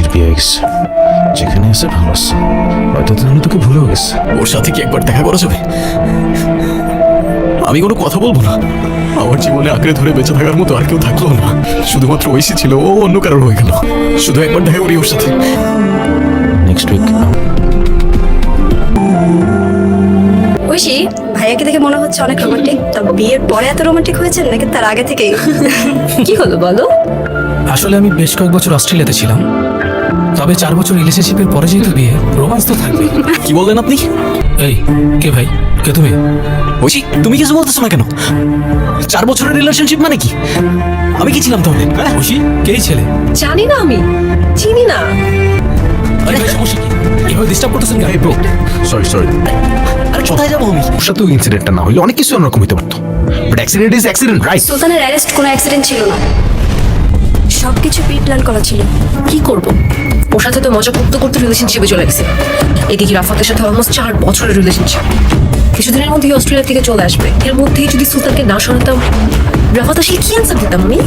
ঐশীর বিয়ে হয়ে গেছে। যেখানে আছে ভালো আছে। হয়তো তাহলে তোকে ভুলেও গেছে। ওর সাথে কি একবার দেখা করা যাবে? আমি কোনো কথা বলব না। আমার জীবনে আঁকড়ে ধরে বেঁচে থাকার মতো আর কেউ থাকল না। শুধুমাত্র ঐশী ছিল ও অন্য কারোর হয়ে গেল। শুধু একবার দেখা করি ওর সাথে। নেক্সট উইক ঐশী ভাইয়াকে দেখে মনে হচ্ছে অনেক রোমান্টিক তা বিয়ের পরে এত রোমান্টিক হয়েছেন নাকি তার আগে থেকেই? কি হলো বলো? আসলে আমি বেশ কয়েক বছর অস্ট্রেলিয়াতে ছিলাম। তবে চার বছর রিলেশনশিপের পরে যেহেতু বিয়ে রোমান্স তো থাকবে কি বললেন আপনি? এই কে ভাই? কে তুমি? ঐশী তুমি কিছু বলতেছো না কেন? চার বছরের রিলেশনশিপ মানে কি? আমি কি ছিলাম তাহলে? হ্যাঁ? খুশি? কেই ছেলে? জানি না আমি। চিনি না। আরে ভাই কি? এভাবে ডিস্টার্ব করতেছেন কেন? ব্রো সরি সরি আরে কোথায় যাব আমি? ওর সাথেও ইনসিডেন্টটা না হইলে অনেক কিছু অন্যরকম হইতে পারতো but accident is accident right সুলতানের অ্যারেস্ট কোনো অ্যাক্সিডেন্ট ছিল না। সবকিছু প্রি প্ল্যান করা ছিল। কি করব? ওর সাথে তো মজা করতে করতে রিলেশনশিপে চলে গেছে। এদিকে রাফাতের সাথে অলমোস্ট চার বছরের রিলেশনশিপ কিছুদিনের মধ্যেই অস্ট্রেলিয়া থেকে চলে আসবে। এর মধ্যেই যদি সুলতানকে না শোনাতাম রাফাত আসলে কি অ্যান্সার দিতাম আমি?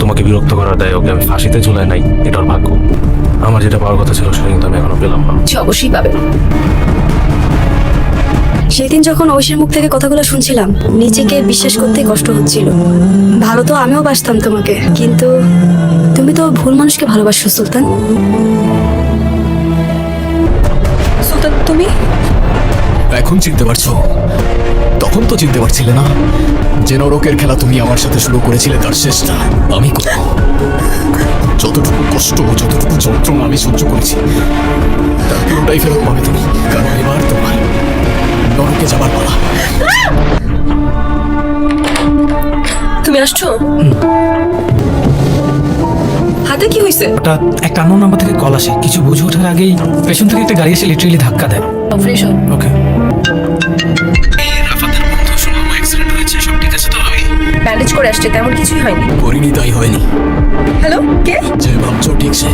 তোমাকে বিরক্ত করার দায় ওকে আমি ফাঁসিতে চলে নাই এটার ভাগ্য। আমার যেটা পাওয়ার কথা ছিল সেটা কিন্তু আমি এখনও পেলাম না। অবশ্যই পাবে সেদিন যখন ঐশীর মুখ থেকে কথাগুলো শুনছিলাম, নিজেকে বিশ্বাস করতে কষ্ট হচ্ছিল। ভালো তো আমিও বাসতাম তোমাকে, কিন্তু তুমি তো ভুল মানুষকে ভালোবাসো সুলতান। সুলতান, তুমি? এখন চিনতে পারছ। তখন তো চিনতে পারছিলে না যে নরকের খেলা তুমি আমার সাথে শুরু করেছিলে তার শেষটা। আমি যতটুকু কষ্ট যতটুকু যন্ত্রণা আমি সহ্য করেছি তার পুরোটাই ফেরত পাবে তুমি। কারণ এবার তোমার নরকে যাবার পালা। তুমি আসছো? হাতে কি হয়েছে হঠাৎ একটা আন্ন নাম্বার থেকে কল আসে। কিছু বুঝে ওঠার আগেই পেছন থেকে একটা গাড়ি এসে লিটারেলি ধাক্কা দেয়। হও ওকে। ব্যান্ডেজ করে আসছে তেমন কিছুই হয়নি। করিনি তাই হয়নি। হ্যালো কে? যে ভাবছ ঠিক সে।